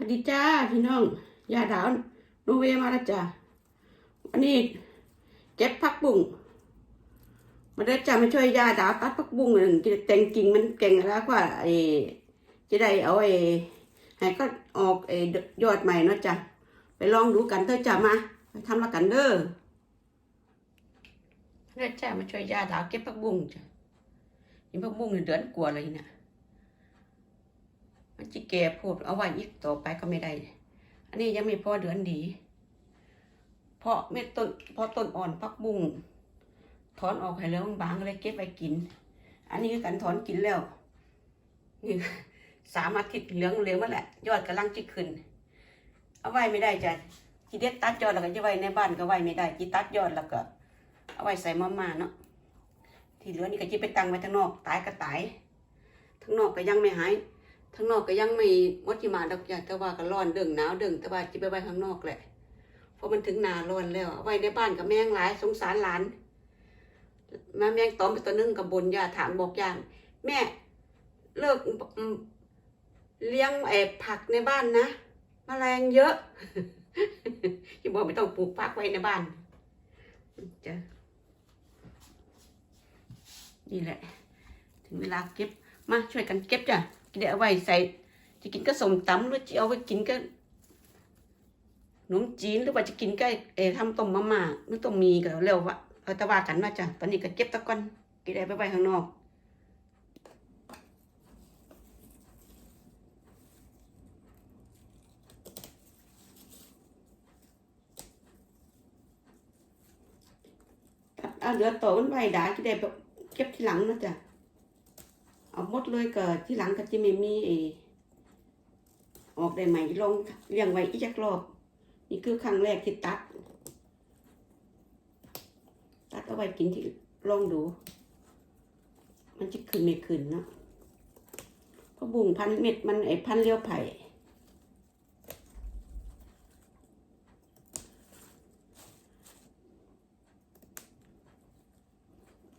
วัสดีจ้าพี่น้องยาดาวโนเวมาแล้วจ้าวันนี้เก็บผักบุ้งมาได้จ้ามาช่วยยาดาวตัดผักบุ้งหนึ่งแต่งกิ่งมันเก่งแล้วกว่าไอ้จะได้เอาไอ้ให้ก็ออกไอ้ยอดใหม่เนาะจ้าไปลองดูกันเถอะจ้ามาไปทำละกันเด้อได้จ้ามาช่วยยาดาวเก็บผักบุ้งจ้าเห็นผักบุ้งเนี่ยเดือนกว่าเลยเนี่ย มันจิแก่พูดเอาไว้อีกต่อไปก็ไม่ได้ อันนี้ยังไม่พอเดือนดี เพราะเม็ดต้นเพราะต้นอ่อนพักบุ้งถอนออกให้เหลืองบางเลยเก็บไว้กิน อันนี้ก็กันถอนกินแล้วนี่สามอาทิตย์เหลืองเหลืองมาแหละ ยอดกำลังจะขึ้น เอาไว้ไม่ได้จ้ะจีเด็ดตัดยอดแล้วก็จะไว้ในบ้านก็ไว้ไม่ได้จีตัดยอดแล้วก็ เอาไว้ใส่มาม่าเนาะที่เหลือนี่ก็จะไปตังไว้ทางนอก ตายก็ตายทางนอกก็ยังไม่หาย ข้างนอกก็ยังไม่มดจิมาดอกจ้ะแต่ว่าก็ร้อนเดึงหนาวเดึงแต่ว่าจะไปไว้ข้างนอกแหละเพราะมันถึงหนาร้อนแล้วเอาไว้ในบ้านกับแมงหลายสงสารหลานมาแมงตอมไปตัวหนึงกับบนยาถามบอกยามแม่เลิกเลี้ยงไอ้ผักในบ้านนะมแมลงเยอะที่บอกไม่ต้องปลูกผักไว้ในบ้านจ้ะนี่แหละ ถึงเวลาเก็บมาช่วยกันเก็บจ้ะ เดี๋ยวเอาไว้ใส่จะกินก็สมตำหรือจะเอาไว้กินก็ขนมจีนหรือว่าจะกินก็เออทำต้มมาม่าหรือต้มมีก็เร็ววะเอาตะว่ากันมาจ้ะตอนนี้ก็เก็บตะก้อนกินได้ไปไว้ข้างนอกเอาเหลือโตมันไว้ได้กินได้เก็บทีหลังนะจ้ะ เอาหมดเลยเก็ที่หลังก็จะไม่มีไอออกได้ใหม่ลองเลี้ยงไว้อีกจักรอบนี่คือครั้งแรกที่ตัด ตัดเอาไว้กินที่ลองดู มันจะขึ้นไม่ขึ้นเนาะเพราะบุ้งพันเม็ดมันไอพันเลี้ยวไผ่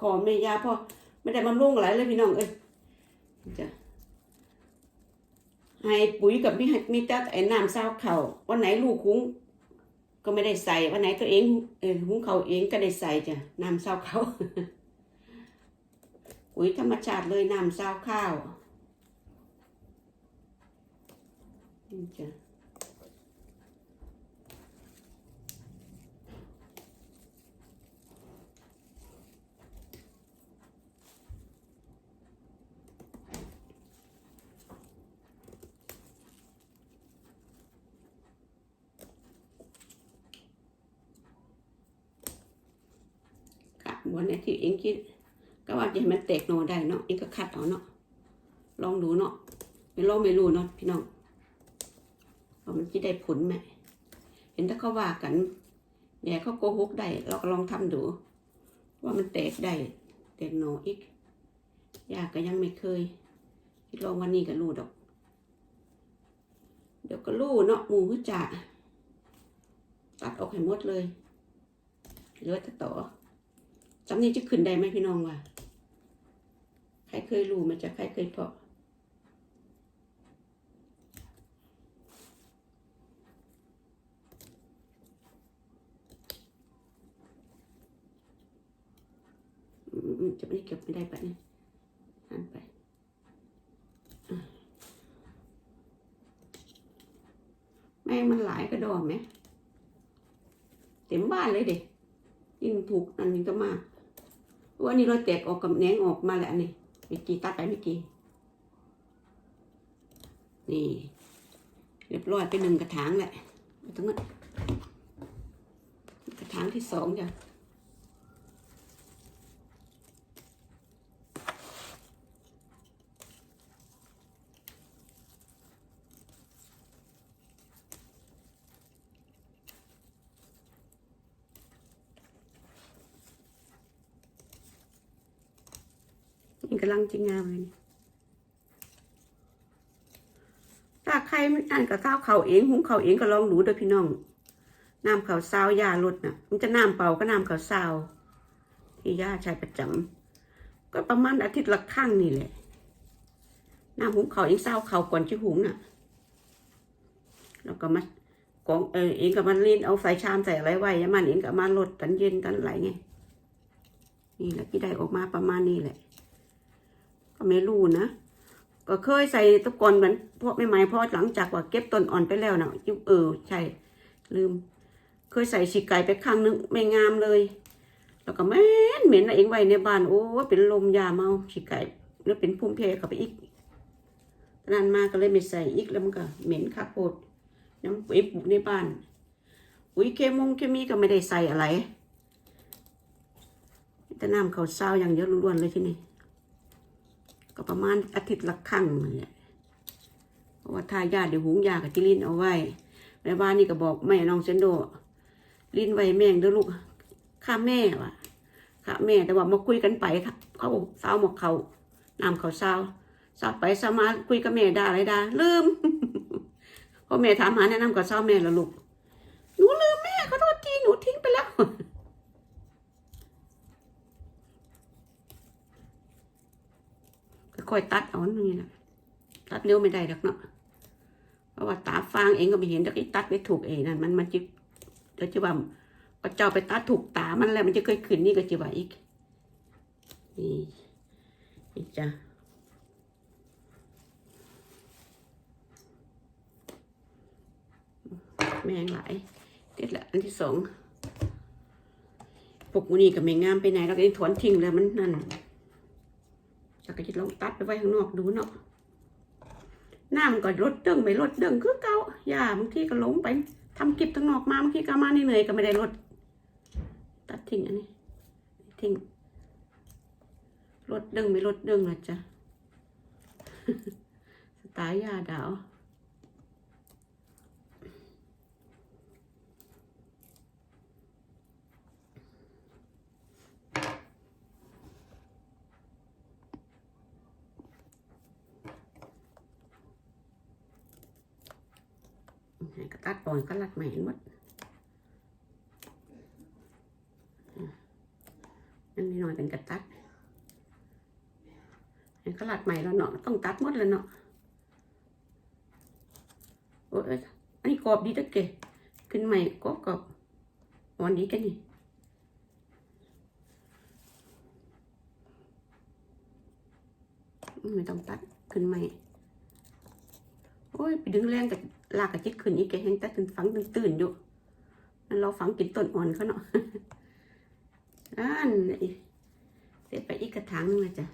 ขอไม่ยาพ่อไม่ได้บำรุงอะไรเลยพี่น้องเอ้ย จ้ะให้ปุ๋ยกับมีมีแต่ไอ้น้ำเศร้าเขาวันไหนลูกคุ้งก็ไม่ได้ใส่วันไหนตัวเองเออหุงเขาเองก็ได้ใส่จ้ะน้ำเศร้าเขาปุ๋ยธรรมชาติเลยน้ำเศร้าข้าวจ้ะ วันไหนที่เองคิดก็ว่าจะให้มันแตกหนอได้เนาะเองก็คัดเอาเนาะลองดูเนาะไม่ลองไม่รู้เนาะพี่น้องว่ามันจะได้ผลไหมเห็นถ้าเขาว่ากันแย่เขาโกหกได้เราก็ลองทำดู ว่ามันแตกได้แตกหนออีกยากก็ยังไม่เคยคิดลองวันนี้ก็รู้ดอก เดี๋ยวก็รู้เนาะหมูหือจ่าตัดออกให้หมดเลยเหลือแต่ต่อ จำนี้จะขึ้นได้ไหมพี่น้องว่าใครเคยรู้มันจะใครเคยเพาะจะไม่ได้เก็บไม่ได้ปะเนี่ยหันไปแม่มันหลายกระดองไหมเต็มบ้านเลยเด็กยิ่งถูกอันนี้ก็มาก อันนี้เราแตกออกกับแหนงออกมาแล้วนี่เมื่อกี้ตัดไปเมื่อกี้นี่ เรียบร้อยไปหนึ่งกระถางแหละไปตรงนั้นกระถางที่สองจ้ะ นี่กำลังจะงามเลยถ้าใครไม่อ่านกับข้าวเขาเองหุงเขาเองก็ลองดูเด้อพี่น้องน้ำเขาวซาวยาลดน่ะ มันจะน้ำเปล่าก็น้ำเขาวซาวที่ย่าใช้ประจำก็ประมาณอาทิตย์ละครั้งนี่แหละน้ำหุงเขาเองซาวเขาก่อนจะหุงน่ะแล้วก็มากองเออเองก็มันลิ้นเอาไฟชามใส่อะไรไว้ยามันเองก็มาลดตันเย็นตันไหลไงนี่แหละที่ได้ออกมาประมาณนี้แหละ ก็ไม่รู้นะก็เคยใส่ตะกอนเหมือนพวกใหม่ๆเพราะหลังจากว่าเก็บต้นอ่อนไปแล้วนะยุบเออใช่ลืม เคยใส่ฉีกไก่ไปครั้งนึงไม่งามเลย แล้วก็เหม็นเหม็นนะเองไว้ในบ้านโอ้เป็นลมยาเมาฉีกไก่หรือเป็นภูมิแพ้เข้าไปอีกนานมากก็เลยไม่ใส่อีกแล้วมันก็เหม็นคักโพดน้ำปุ๋ยปลูกในบ้านปุ๋ยเคมงเคมีก็ไม่ได้ใส่อะไรแต่น้ำเขาเศร้าอย่างเดียอะล้วนๆเลยที่นี่ ก็ประมาณอาทิตย์ละครั้งนั่นแหละเพราะว่าทายาเดี๋ยวหุงยากับจิลินเอาไว้ แม่บ้านนี่ก็บอกแม่น้องเซนโด ลินไว้แม่งเด้อลูกข้าแม่ว่ะข้าแม่แต่ว่ามาคุยกันไปครับเขาบอกสาวหมกเขานำเขาสาวสาวไปสามาคุยกับแม่ด่าอะไรด่าลืมพอแม่ถามหาแนะนำกับสาวแม่ล้วลูกหนูลืมแม่ขอโทษทีหนูทิ้งไปแล้ว ค่อยตัดเอานี่แหละตัดเร็วไม่ได้หรอกเนาะเพราะว่าตาฟางเองก็ไม่เห็นแต่ก็ตัดไม่ถูกเองนั่นมันมันจิเดี๋ยวจะว่าพอเจ้าไปตัดถูกตามันแล้วมันจะเคยขึ้นนี่ก็จะว่าอีกนี่นี่จ้ะแมงหลายเด็ดละอันที่สองปกมูนี่กับแมงงามไปไหนเราก็ถอนทิ้งแล้วมันนั่น แล้วก็จะลองตัดไปไว้ข้างนอกดูเนาะน้ำก็ลดเด้งไม่ลดเด้งคือเก่าอย่าบางทีก็หลงไปทำกิบข้างนอกมาบางทีก็มาเหนื่อยก็ไม่ได้ลด ตัดทิ้งอันนี้ ทิ้งลดเด้งไม่ลดเด้งนะจ๊ะ สไตล์ยาดาว ให้ก็ ตัดปอนก็รัดใหม่หมดนั่นนี่น่อยเป็นกระตัดให้ก็รัดใหม่แล้วเนาะต้องตัดหมดแล้วเนาะโอ้ยอันนี้กรอบดีตะเกะขึ้นใหม่กรอบกรอบอ่อนดีกันนี่ไม่ต้องตัดขึ้นใหม่ โอ้ยไปดึงแรงกับลากกับจิตขึ้นอีกแกแห้งแต่ตื่นฝังตื่นตื่นอยู่นั่นเราฝังกินต้นอ่อนเขาเนาะอ่านเสร็จไปอีกกระถางนึงนะจ๊ะ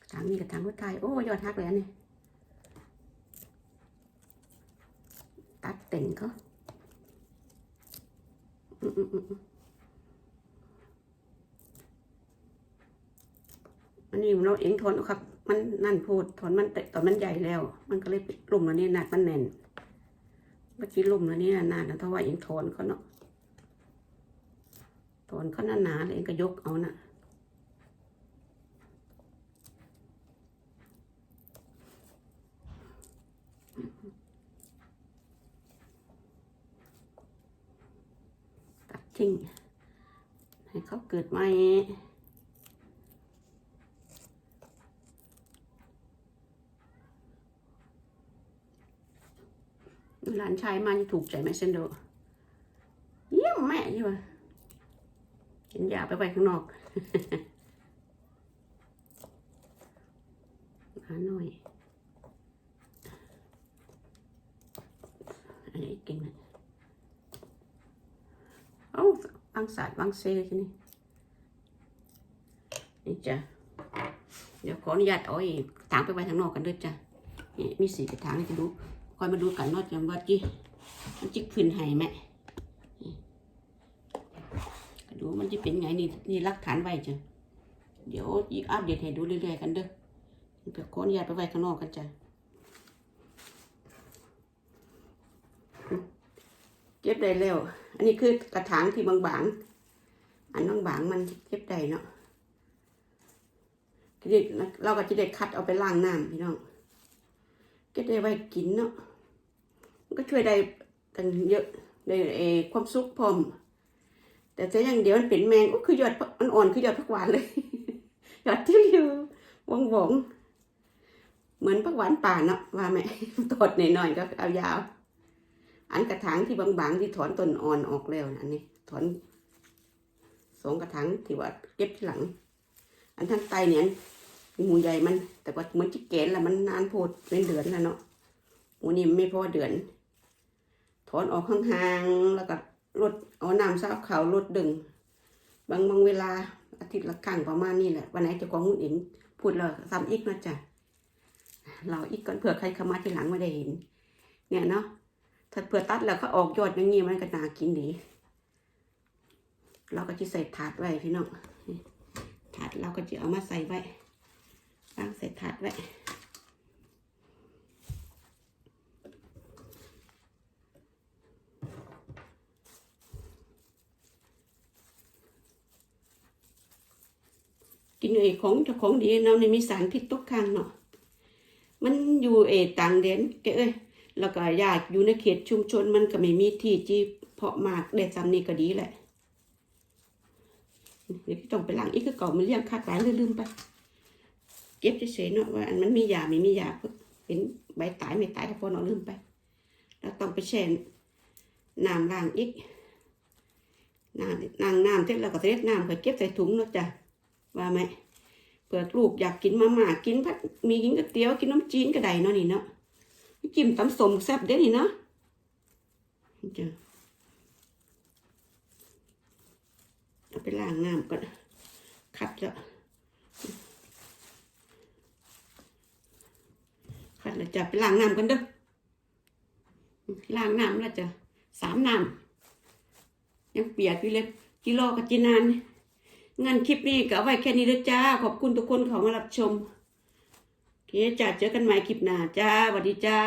กระถางนี้กระถางหัวไทยโอ้ยอดฮักเลยอันนี่ตัดเต่งเขาอืมอืมอืมอืม อั นนี้เราเองทนเอาครับ มันนั่นโพูดทนมันแต่ตอนมันใหญ่แล้ว มันก็เลยลุ่มแล้วนี่หนักมันแน่นเมื่อกี้ลุ่มแล้วนี่นานนะเพราะว่าเองทนเขาเนาะทนเขาหนาๆเลยเองก็ยกเอาน่ะตัดทิ้งให้เขาเกิดใหม่ หลานชายมาจะถูกใจไหมเซนโดเยี่ยมแม่ยี่วะเห็นยาไปไว้ข้างนอกหาหน่อยอันนี้กินนะโอ้วางสาดวางเซทีนี่นี่จ้ะเดี๋ยวขออนุญาตเอาไอ้ถางไปไว้ข้างนอกกันด้วยจ้ะนี่มีสี่กระถางให้ดู คอยมาดูกันว่าจะว่าจีมันจะขึ้นให้ไหมดูมันจะเป็นไงนี่นี่รักฐานไว้จ้ะเดี๋ยวอีกอัปเดตให้ดูเรื่อยๆกันเด้อเดี๋ยวขออนุญาไปไว้ข้างนอกกันจ้ะเก็บได้แล้ว อันนี้คือกระถางที่บางๆ อันบางๆมันเก็บได้เนาะเราก็จะได้คัดเอาไปล้างน้ำพี่น้อง เก็ได้ไว้กินเนาะ มันก็ช่วยได้กันเยอะได้เอความสุขพร้อม แต่จะอย่างเดียวมันเป็นแมงก็คือยอดมันอ่อนคือยอดผักหวานเลย ยอดที่อยู่วงวงเหมือนผักหวานป่าเนาะว่าไหมตอดหน่อยๆก็เอายาว อันกระถางที่บางๆที่ถอนต้นอ่อนออกแล้วนะอันนี้ ถอนสองกระถางที่ว่าเก็บที่หลัง อันทั้งไตเนี่ยหมูใหญ่มัน แต่ว่าเหมือนจิกแกนแล้วมันนานโพดเป็นเดือนแล้วเนาะหมูนี่ไม่พอเดือน ถอนออกห่างๆแล้วก็ลดเอาน้ำซาบเขาวลดดึง บางบางเวลาอาทิตย์ละครั้งประมาณนี้แหละ วันไหนจะกองมุนเองพูดแล้วซ้ำอีกนะจ้ะเราอีกก่อนเผื่อใครเข้ามาทีหลังไม่ได้เห็น เนี่ยเนาะถ้าเผื่อตัดแล้วก็ออกยอดอย่างงี้มันก็น่ากินดี เราก็จะใส่ถาดไว้พี่น้องถาดเราก็จะเอามาใส่ไว้ตั้งใส่ถาดไว้ กินไอ้ของจ้าของดีเนาะในมีสารพิษตกค้างเนาะมันอยู่เอต่างแดนแกเอ้ยแล้วก็อยากอยู่ในเขตชุมชนมันก็ไม่มีที่จีเพาะหมากได้ซ้ำนี่ก็ดีแหละเดี๋ยวต้องไปล้างอีกคือเก่ามันเลี้ยงคักหลายลืมๆไปเก็บเฉยๆเนาะว่าอันมันมียาไม่มียาเพิ่นเป็นใบตายไม่ตายก็พอเนาะลืมไป แล้วต้องไปแช่น้ำล้างอีกน้ำน้ำน้ำเสร็จแล้วก็เสร็จน้ำก็เก็บใส่ถุงเนาะจ้ะ ว่าไหมเผื่อลูกอยากกินมาม่ากินผัดมีกินก๋วยเตี๋ยวกินน้ำจีนก็ไดเนาะนี่เนาะจิ้มตำสมแซ่บเด้นี่เนาะจ้ะเอาไปล้างน้ำก่อนขัดแล้วขัดแล้วจะไปล้างน้ำกันเด้อล้างน้ำแล้วจะสามน้ำยังเปียกอยู่เลยกิโลกับจีนานนี่ งั้นคลิปนี้ก็เอาไว้แค่นี้เด้อจ้า ขอบคุณทุกคนเขามารับชมโอเคจ้าเจอกันใหม่คลิปหน้าจ้าสวัสดีจ้า